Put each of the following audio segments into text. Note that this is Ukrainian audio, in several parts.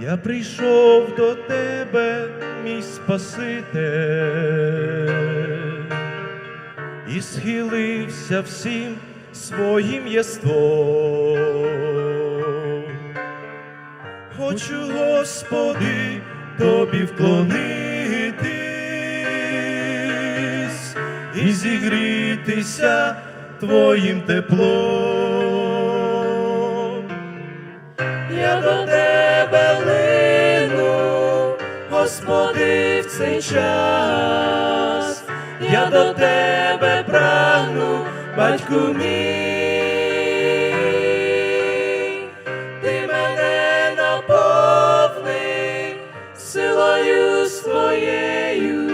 Я прийшов до тебе, мій Спаситель, і схилився всім своїм єством. Хочу, Господи, тобі вклонитись і зігрітися твоїм теплом. Я до тебе Господи, в цей час, я до тебе прагну, батьку мій, ти мене наповни силою своєю,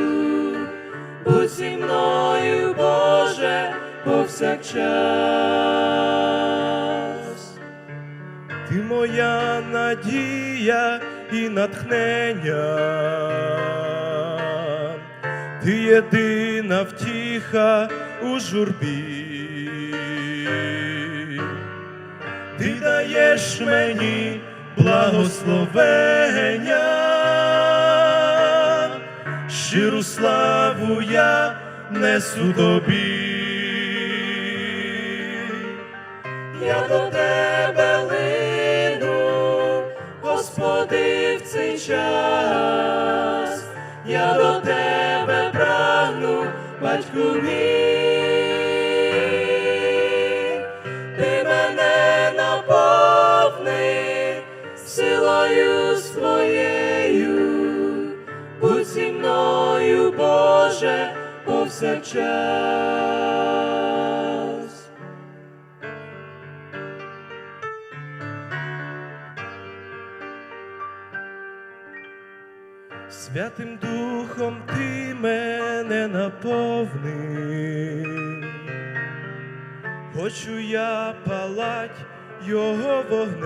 будь зі мною, Боже, повсякчас. Ти моя надія і натхнення, ти єдина втіха у журбі, ти даєш мені благословення, щиру славу я несу тобі. Я до тебе Господи, в цей час, я до тебе прагну, батьку мій, ти мене наповни силою своєю, будь зі мною, Боже, повсякчас. Святим Духом ти мене наповни, хочу я палать його вогнем,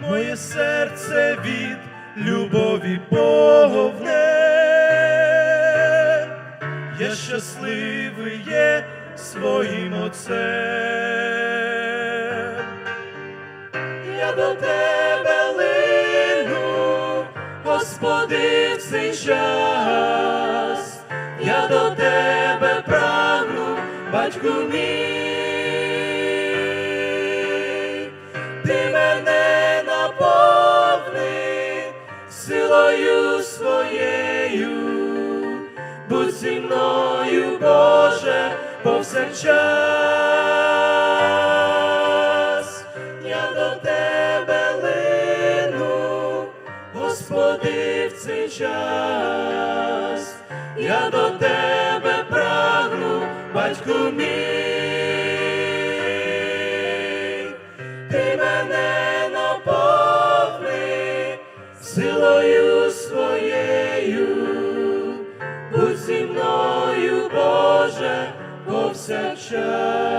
моє серце від любові повне, я щасливий є своїм отцем. Я до тебе Господи, в цей час, я до тебе прагну, батьку мій, ти мене наповни силою своєю, будь зі мною, Боже, повсякчас. Господи, в цей час, я до тебе прагну, батьку мій, ти мене наповни силою своєю, будь зі мною, Боже, повсякчас.